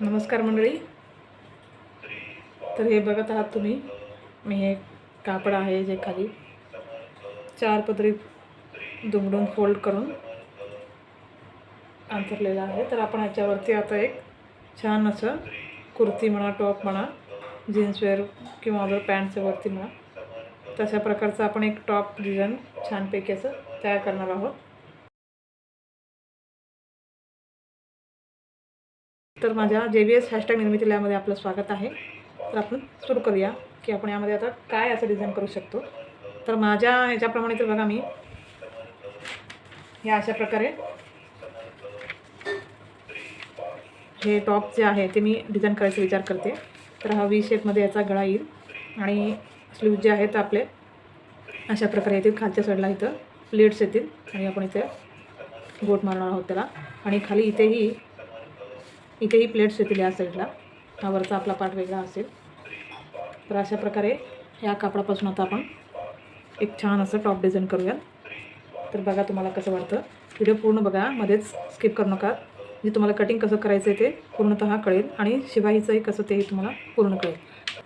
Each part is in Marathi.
नमस्कार मंडळी. तर हे बघत आहात तुम्ही. मी हे कापड आहे जे खाली. चार पदरी दुमडून फोल्ड करून अंतरलेलं आहे. तर आपण ह्याच्यावरती आता एक छान असं कुर्ती म्हणा टॉप म्हणा जीन्सवेअर किंवा अदर पॅन्टच्या वरती म्हणा तशा प्रकारचं आपण एक टॉप डिझाईन छानपैकी असं तयार करणार आहोत. तर माझ्या जे बी एस हॅशटॅग निर्मिती यामध्ये आपलं स्वागत आहे. तर आपण सुरू करूया की आपण यामध्ये आता काय असं डिझाईन करू शकतो. तर माझ्या ह्याच्याप्रमाणे तर बघा मी. या अशा प्रकारे. हे टॉप जे आहे ते मी डिझाईन करायचा विचार करते. तर हा वी शेपमध्ये याचा गळा येईल. आणि स्लीव जे आहेत आपले अशा प्रकारे येतील. खालच्या साईडला इथं प्लेट्स येतील. आणि आपण इथे गोट मारणार आहोत त्याला. आणि खाली इथेही इथेही प्लेट्स येतील या साईडला हा वरचा आपला पार्ट वेगळा असेल. तर अशा प्रकारे या कापडापासून आता आपण एक छान असं टॉप डिझाईन करूया तर बघा तुम्हाला कसं वाटतं. व्हिडिओ पूर्ण बघा मध्येच स्किप करू नका. जे तुम्हाला कटिंग कसं करायचं आहे ते पूर्णतः कळेल आणि शिवाईचंही कसं तेही तुम्हाला पूर्ण कळेल.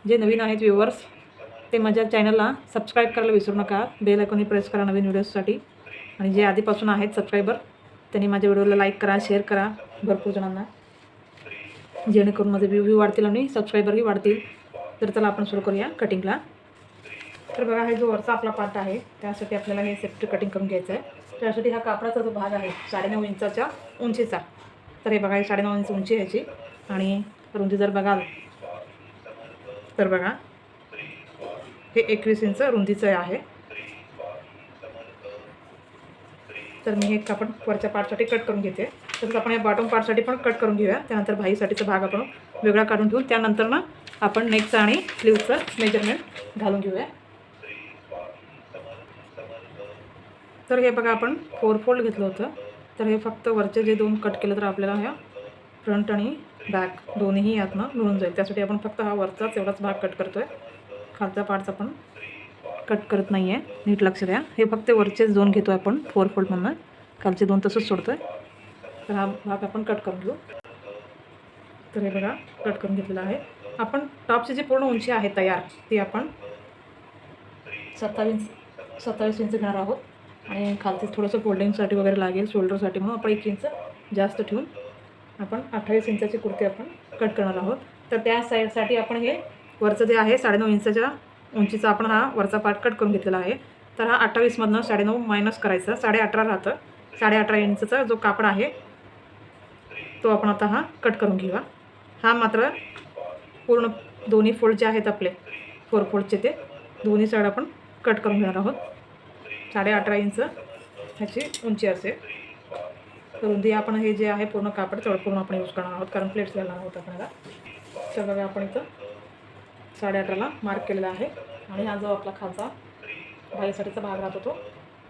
जे नवीन आहेत व्ह्युअर्स ते माझ्या चॅनलला सबस्क्राईब करायला विसरू नका. बेल आयकॉनही प्रेस करा नवीन व्हिडिओजसाठी आणि जे आधीपासून आहेत सबस्क्रायबर त्यांनी माझ्या व्हिडिओला लाईक करा शेअर करा. भरपूर जणांना. जेणेकरून माझे व्ह्यू व्ह्यू वाढतील आणि सबस्क्रायबरही वाढतील. तर चला आपण सुरू करूया कटिंगला तर बघा हे जो वरचा आपला पार्ट आहे त्यासाठी आपल्याला हे सेफ्टी कटिंग करून घ्यायचं आहे. त्यासाठी हा कापडाचा जो भाग आहे साडेनऊ इंचाच्या उंचीचा. तर हे बघा हे साडेनऊ इंच उंची ह्याची आणि रुंदी जर बघाल तर बघा हे एकवीस इंच रुंदीचं आहे. तर मी हे कापड वरच्या पार्टसाठी कट करून घेते. तसंच आपण या बॉटम पार्टसाठी पण कट करून घेऊया. त्यानंतर भाईसाठीचा भाग आपण वेगळा काढून ठेवून त्यानंतर ना आपण नेकचं आणि स्लीवचं मेजरमेंट घालून घेऊया. तर हे बघा आपण फोर फोल्ड घेतलं होतं. तर हे फक्त वरचे जे दोन कट केलं तर आपल्याला ह्या फ्रंट आणि बॅक दोन्हीही यातनं मिळून जाईल. त्यासाठी आपण फक्त हा वरचाच एवढाच भाग कट करतो आहे खालचा पार्टचा पण कट करत नाही आहे नीट लक्ष द्या. हे फक्त वरचेच दोन घेतो आहे आपण फोर फोल्डमधनं खालचे दोन तसंच सोडतो आहे तर हा भाग आपण कट करून घेऊ. तर हे बघा कट करून घेतलेला आहे. आपण टॉपची जी पूर्ण उंची आहे तयार ती आपण सत्तावीस सत्तावीस इंच घेणार आहोत. आणि खालचे थोडंसं फोल्डिंगसाठी वगैरे लागेल शोल्डरसाठी म्हणून आपण एक इंच जास्त ठेवून आपण अठ्ठावीस इंचाची कुर्ती आपण कट करणार आहोत. तर त्या साईडसाठी आपण हे वरचं जे आहे साडेनऊ इंचाच्या उंचीचा आपण हा वरचा पार्ट कट करून घेतलेला आहे. तर हा अठ्ठावीसमधनं साडेनऊ मायनस करायचा साडे अठरा राहतं. साडे अठरा इंचचा जो कापड आहे तो आपण आता हा कट करून घेऊया. हा मात्र पूर्ण दोन्ही फोल्ड जे आहेत आपले फोर फोल्डचे ते दोन्ही साईड आपण कट करून घेणार आहोत. साडे अठरा इंच ह्याची उंची असेल. तर रुंदी आपण हे जे आहे पूर्ण कापड तेवढं पूर्ण आपण यूज करणार आहोत. कारण प्लेट्स घालणार आहोत आपल्याला. तर बघा आपण इथं साडे अठराला मार्क केलेला आहे. आणि हा जो आपला खालचा भाईसाठीचा भाग राहतो तो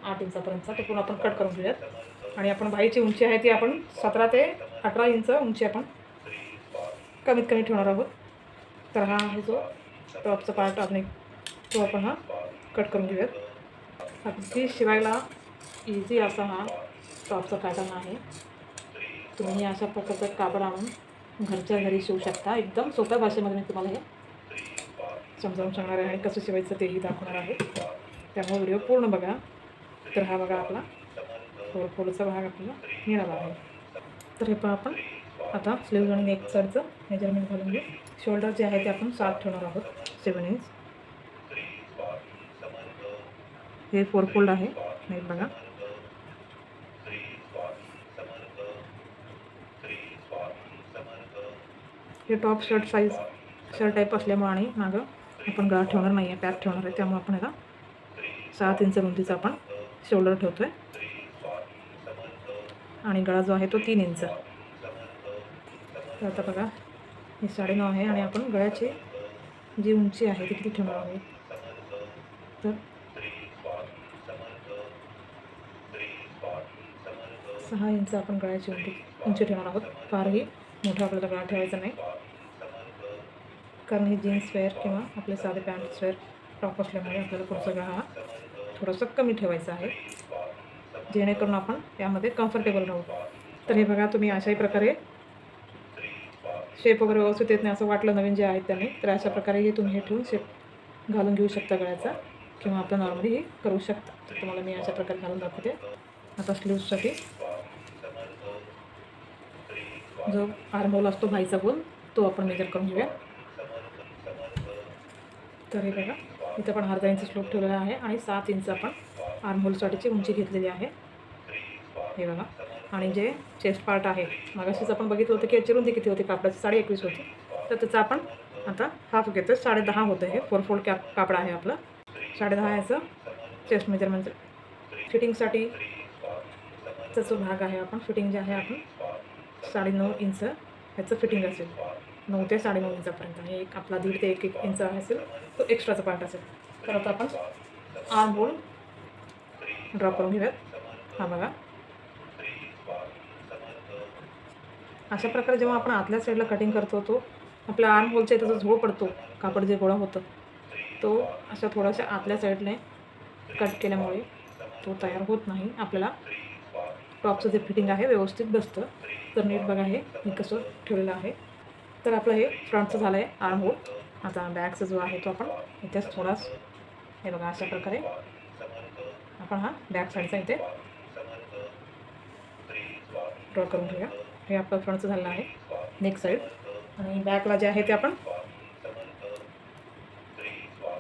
आठ इंचापर्यंतचा तो पूर्ण आपण कट करून घेऊयात. आणि आपण भाईची उंची आहे ती आपण सतरा ते अठरा इंच उंची आपण कमीत कमी ठेवणार आहोत. तर हा आहे जो टॉपचा पार्ट आपण तो आपण हा कट करून घेऊयात. अगदी शिवायला इझी असा हा टॉपचा पॅटर्न आहे. तुम्ही अशा प्रकारचा कापड आणून घरच्या घरी शिवू शकता. एकदम सोप्या भाषेमध्ये मी तुम्हाला हे समजावून सांगणार आहे. आणि कसं शिवायचं तेही दाखवणार आहे. त्यामुळे व्हिडिओ पूर्ण बघा. तर हा बघा आपला फोर फोडचा भाग आपल्याला मिळाला आहे. तर हे पहा आपण. आता स्लीव्ज आणि नेक साईडचं मेजरमेंट घालून घेऊ. शोल्डर जे आहे ते आपण सात ठेवणार आहोत सेवन इंच हे फोर फोल्ड आहे. नेक बघा. हे top shirt size shirt type असल्यामुळे आणि मागं आपण गाळ ठेवणार नाही आहे पॅक ठेवणार आहे. त्यामुळे आपण आता सात इंच रुंदीचा आपण शोल्डर ठेवतो आहे आणि गळा जो आहे तो तीन इंच. तर आता बघा हे साडेनऊ आहे आणि आपण गळ्याची जी उंची आहे ती किती ठेवणार आहोत? तर सहा इंच आपण गळ्याची उंची उंची ठेवणार आहोत. फारही मोठा आपल्याला गळा ठेवायचा नाही. कारण हे जीन्स वेअर किंवा आपले साधे पॅन्ट्स वेअर टॉप असल्यामुळे आपल्याला पुढचा गळा हा थोडासा कमी ठेवायचा आहे. जेणेकरून आपण यामध्ये कम्फर्टेबल राहू. तर हे बघा तुम्ही अशाही प्रकारे शेप वगैरे व्यवस्थित येत नाही असं वाटलं नवीन जे आहेत त्यांनी तर अशा प्रकारे हे तुम्ही हे ठेवून शेप घालून घेऊ शकता गळ्याचा किंवा आपलं नॉर्मली हे करू शकता. तर तुम्हाला मी अशा प्रकारे घालून दाखवते. आता स्लीव्ससाठी जो आर्महोल असतो भाईचा बोल तो आपण मेजर करून घेऊया. तर हे बघा इथं पण अर्धा इंच स्लोप ठेवलेला आहे आणि सात इंच आपण आर्महोलसाठीची उंची घेतलेली आहे. हे बघा. आणि जे चेस्ट पार्ट आहे मगाशीच आपण बघितलं होतं की चिरुंदी किती होती? कापडाची साडे एकवीस होती. तर त्याचं आपण आता हाफ घेतो साडे दहा होतं हे. फोर फोल्ड कॅप कापड आहे आपलं. साडे दहा याचं चेस्ट मेजरमेंट फिटिंगसाठी चा जो भाग आहे आपण. फिटिंग जे आहे आपण साडेनऊ इंच ह्याचं फिटिंग असेल. नऊ ते साडेनऊ इंचापर्यंत. हे एक आपला दीड ते एक एक इंच असेल तो एक्स्ट्राचा पार्ट असेल. तर आता आपण आर्म होल ड्रॉ करून घेऊयात हा बघा अशा प्रकारे जेव्हा आपण आतल्या साईडला कटिंग करतो तो आपल्या आर्म होलच्या इथं जो झोळ पडतो कापड जे गोळा होतं तो अशा थोड्याशा आतल्या साईडने कट केल्यामुळे तो तयार होत नाही आपल्याला टॉपचं जे फिटिंग आहे व्यवस्थित बसतं तर नीट बघा हे मी कसं ठेवलेलं आहे तर आपलं हे फ्रंटचं झालं आहे आर्म होल आता बॅगचा जो आहे तो आपण इथेच थोडाच हे बघा अशा प्रकारे आपण हा बॅक साईडचा इथे ड्रॉ करून घेऊया. हे आपलं फ्रंटचं झालं आहे. नेक साईड आणि बॅकला जे आहे ते आपण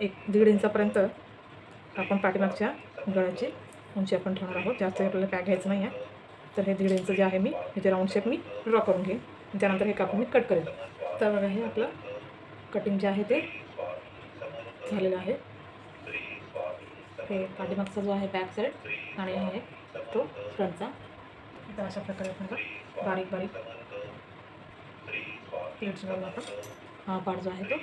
एक दीड इंचापर्यंत आपण पाठीमागच्या गळ्याची उंची आपण ठेवणार आहोत. जास्त आपल्याला पॅक घ्यायचं नाही आहे तर हे दीड इंच जे आहे मी इथे राऊंड शेप मी ड्रॉ करून घेईन. त्यानंतर हे कापून मी कट करेन. तर बघा हे आपलं कटिंग जे आहे ते झालेलं आहे. हे पाठीमागचा जो आहे बॅक साईड आणि आहे तो फ्रंटचा तर अशा प्रकारे आपण बारीक बारीक प्लेट्स घालून आपण हा पार्ट जो आहे तो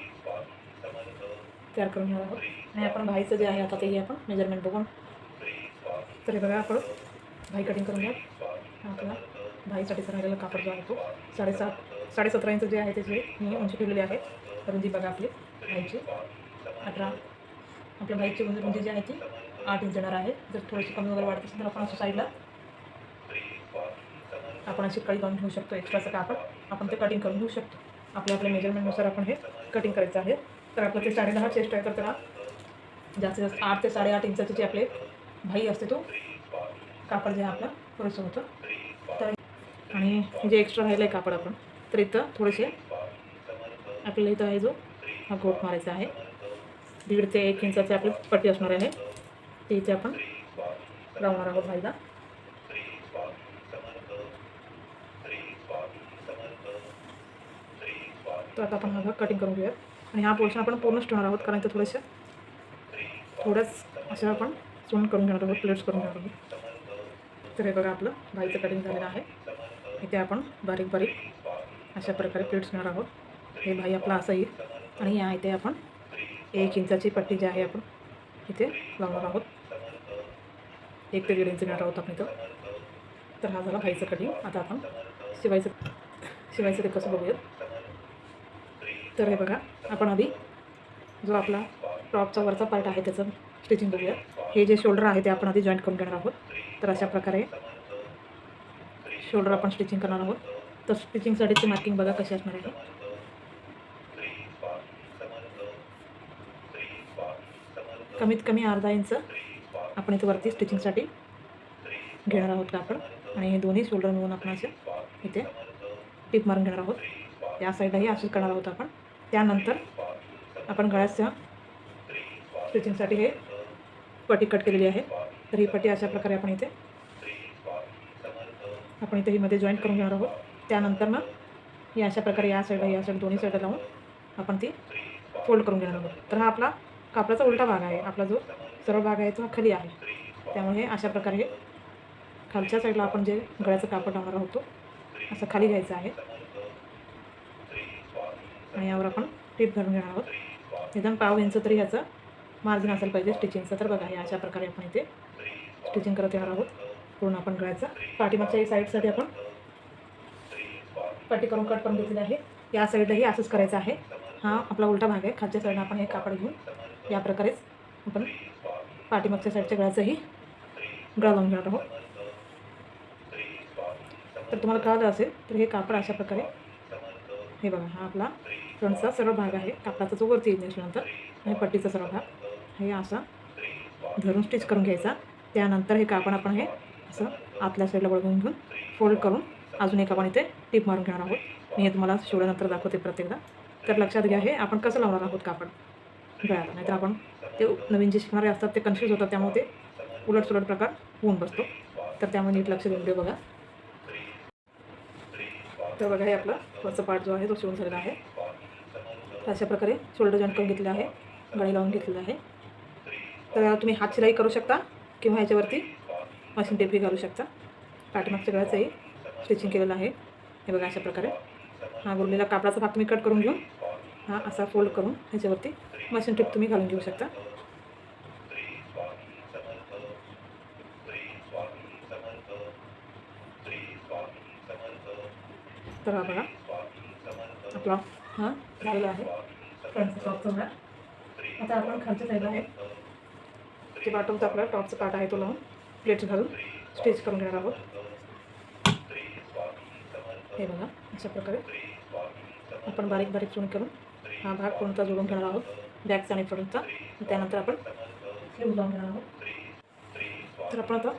तयार करून घेणार आहोत. आणि आपण भाईचं जे आहे आता तेही आपण मेजरमेंट बघून तर हे बघा आपण भाई कटिंग करून घ्या आपला भाईसाठीचा राहिलेला कापड जो आहे तो साडेसात साडेसतरा इंच जे आहे त्याची मी उंची ठेवलेली आहे. रुंदी बघा आपली भाईची. अठरा आपल्या बाईकची रुंदी रुंदी जी आहे ती आठ इंच येणार आहे. जर थोडीशी कमी वगैरे वाढत असेल तर आपण असं साईडला आपण अशी कळी करून घेऊ शकतो एक्स्ट्राचं कापड आपण. ते कटिंग करून घेऊ शकतो. आपल्या आपल्या मेजरमेंटनुसार आपण हे कटिंग करायचं आहे. तर आपलं ते साडेदहा चेस्ट आहे तर त्याला जास्तीत जास्त आठ ते साडेआठ इंचाचे जी आपले भाई असते तो कापड जे आहे आपलं पुरेसं होतं. तर आणि जे एक्स्ट्रा राहिलं आहे कापड आपण तर इथं थोडेसे आपल्याला इथं आहे जो हा घोट मारायचा आहे दीड ते एक इंचाचे आपली पट्टी असणार आहे. ती इथे आपण लावणार आहोत भाईला तर आता आपण हा भाग कटिंग करून घेऊयात. आणि हा पोर्शन आपण पूर्णच ठेवणार आहोत कारण इथं थोडेसे थोड्याच अशा आपण सोन करून घेणार आहोत प्लेट्स करून घेणार आहोत. तर हे बघा आपलं भाईचं कटिंग झालेलं आहे. इथे आपण बारीक बारीक अशा प्रकारे प्लेट्स घेणार आहोत. हे भाई आपला असं येईल. आणि या इथे आपण एक इंचाची पट्टी जी आहे आपण इथे लावणार आहोत. एक ते दीड इंच घेणार आहोत आपण इथं. तर हा झाला भाईचं कटिंग. आता आपण शिवायचं शिवायचं ते कसं बघूयात. तर हे बघा आपण आधी जो आपला टॉपचा वरचा पार्ट आहे त्याचं स्टिचिंग बघूया हे जे शोल्डर आहे ते आपण आधी जॉईंट करून घेणार आहोत. तर अशा प्रकारे शोल्डर आपण स्टिचिंग करणार आहोत. तर स्टिचिंगसाठीची मार्किंग बघा कशी असणार आहे. कमीत कमी अर्धा इंच आपण इथे वरती स्टिचिंगसाठी घेणार आहोत कापड. आणि हे दोन्ही शोल्डर मिळून आपण असे इथे टीप मारून घेणार आहोत. या साईडलाही असेच करणार आहोत आपण. त्यानंतर आपण गळ्याच्या स्टिचिंगसाठी हे पट्टी कट केलेली आहे. तर ही पट्टी अशा प्रकारे आपण इथे आपण इथे ही मध्ये जॉईंट करून घेणार आहोत. त्यानंतर मग ही अशा प्रकारे या साईडला या साईड दोन्ही साईडला लावून आपण ती फोल्ड करून घेणार आहोत. तर हा आपला कापडाचा उलटा भाग आहे. आपला जो सरळ भाग आहे तो खाली आहे. त्यामुळे अशा प्रकारे खालच्या साईडला आपण जे गळ्याचं कापड लावणार आहोत असं खाली घ्यायचं आहे. आणि यावर आपण टीप घालून घेणार आहोत. निदान पाव इंच तरी ह्याचं मार्जिन असेल पाहिजे. स्टिचिंगचं तर बघा हे अशा प्रकारे आपण इथे स्टिचिंग करत येणार आहोत. पूर्ण आपण गळ्याचा पाठीमागच्या साईडसाठी आपण पट्टी करून कट करून घेतलेली आहे. या साईडलाही असंच करायचं आहे. हा आपला उलटा भाग आहे. खालच्या साईडला आपण हे कापड घेऊन या प्रकारेच आपण पाठीमागच्या साईडच्या गळ्याचंही गळा लावून घेणार आहोत. तर तुम्हाला कळलं असेल तर हे कापड अशा प्रकारे हे बघा हा आपला फ्रंटचा सर्व भाग आहे. कापडाचा जो वरती येईल नंतर आणि पट्टीचा सर्व भाग हे असा धरून स्टिच करून घ्यायचा. त्यानंतर हे कापड आपण हे असं आतल्या साईडला वळवून घेऊन फोल्ड करून अजून एक आपण इथे टीप मारून घेणार आहोत. मी हे तुम्हाला शिवल्यानंतर दाखवते प्रत्येकदा. तर लक्षात घ्या हे आपण कसं लावणार आहोत कापड? गळ्याला नाहीतर आपण ते नवीन जे शिकणारे असतात ते कन्फ्यूज होतात त्यामुळे ते उलटसुलट प्रकार होऊन बसतो. तर त्यामुळे नीट लक्ष देऊन दे बघा. तर बघा हे आपला वरचा पार्ट जो आहे तो शिवून झालेला आहे. अशा प्रकारे शोल्डर जॉईंट करून घेतलेला आहे. गळी लावून घेतलेला आहे. तर तुम्ही हात शिलाई करू शकता किंवा ह्याच्यावरती मशीन टेपही घालू शकता. पाठीमागच्या गळ्याचंही स्टिचिंग केलेलं आहे. हे बघा अशा प्रकारे. हा गुरलेला कापडाचा भाग तुम्ही कट करून घेऊन हा असा फोल्ड करून ह्याच्यावरती मशीन टिप तुम्ही घालून घेऊ शकता. तर हा बघा आपला हा झालेला आहे. आता आपण खालच्या साईडला आहे जे बॉटमचा आपला टॉपचा पार्ट आहे तो लावून प्लेट्स घालून स्टिच करून घेणार आहोत. हे बघा अशा प्रकारे. आपण बारीक बारीक चुन करून हा भाग कोणता जोडून घेणार आहोत बॅकचा आणि फ्रंटचा त्यानंतर आपण स्लीव घेणार आहोत. तर आपण आता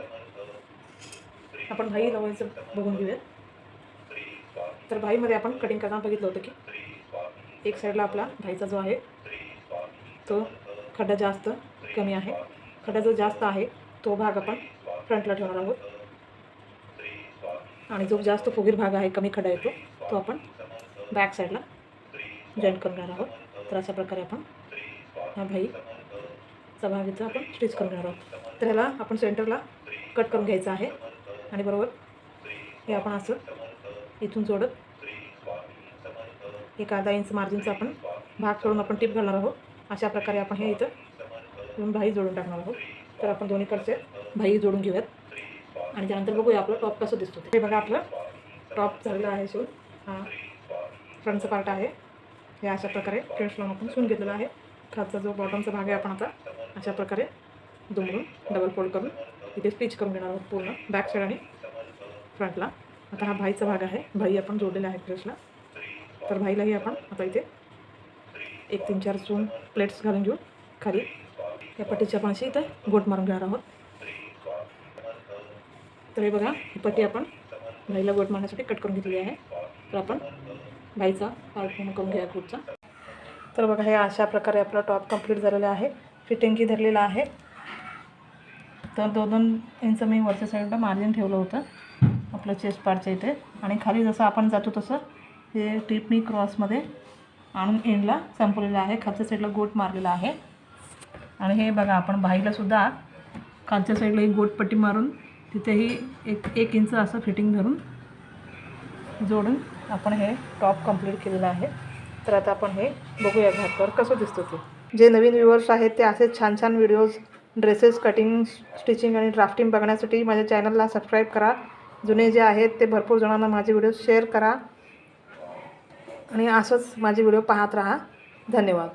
आपण भाई लावायचं बघून घेऊया तर भाईमध्ये आपण कटिंग करताना बघितलं होतं की एक साईडला आपला भाईचा जो आहे तो खड्डा जास्त कमी आहे. खड्डा जो जास्त आहे तो भाग आपण फ्रंटला ठेवणार आहोत. आणि जो जास्त फुगीर भाग आहे कमी खड्डा येतो तो आपण बॅक साईडला जॉईंट करून घेणार आहोत. तर अशा प्रकारे आपण हा भाईचा सभावीचं आपण स्टिच करून घेणार आहोत. तर ह्याला आपण सेंटरला कट करून घ्यायचं आहे. आणि बरोबर हे आपण असं इथून जोडत एक अर्धा इंच मार्जिनचा आपण भाग सोडून आपण टिप घालणार आहोत. अशा प्रकारे आपण हे इथं येऊन भाई जोडून टाकणार आहोत. तर आपण दोन्हीकडचे भाई जोडून घेऊयात. आणि त्यानंतर बघूया आपलं टॉप कसं दिसतो. हे बघा आपलं टॉप झालेलं आहे शिवून हा. फ्रंटचं पार्ट आहे. हे अशा प्रकारे फ्रेंड्स लावून आपण शिवून घेतलेला आहे. खालचा जो बॉटमचा भाग आहे आपण आता अशा प्रकारे दुमडून डबल फोल्ड करून इथे स्टिच करून घेणार आहोत पूर्ण. बॅक साईड आणि फ्रंटला आता हा भाईचा भाग आहे. भाई आपण जोडलेला आहे फ्रेंड्सला तर भाईलाही आपण आता इथे एक तीन चार चून प्लेट्स घालून घेऊन खाली या पट्टीच्या आपण अशी इथे गोट मारून घेणार आहोत. तर हे बघा ही पट्टी आपण भाईला गोट मारण्यासाठी कट करून घेतली आहे. तर आपण भाईचा पार्ट पूर्ण करून घ्या कुठचा तर बघा हे अशा प्रकारे आपला टॉप कंप्लीट झालेला आहे. फिटिंगही धरलेला आहे. तर दोन दोन इंच मी वरच्या साईडला मार्जिन ठेवलं होतं. आपलं चेस्ट पार्टच्या इथे. आणि खाली जसं आपण जातो तसं हे टिपनी क्रॉसमध्ये आणून एंडला संपवलेलं आहे. खालच्या साईडला गोट मारलेला आहे. आणि हे बघा आपण बाहीलासुद्धा खालच्या साईडला एक गोटपट्टी मारून तिथेही एक एक इंच असं फिटिंग धरून जोडून आपण हे टॉप कंप्लीट केलेलं आहे. तर आता आपण हे बघूया घातल्यावर कसं दिसतं ते. जे नवीन व्ह्युअर्स आहेत ते असे छान छान व्हिडिओज ड्रेसेस कटिंग स्टिचिंग आणि ड्राफ्टिंग बघण्यासाठी माझ्या चॅनलला सबस्क्राईब करा. जुने जे आहेत ते भरपूर जणांना माझे व्हिडिओ शेअर करा. आणि असंच माझे व्हिडिओ पाहत राहा. धन्यवाद.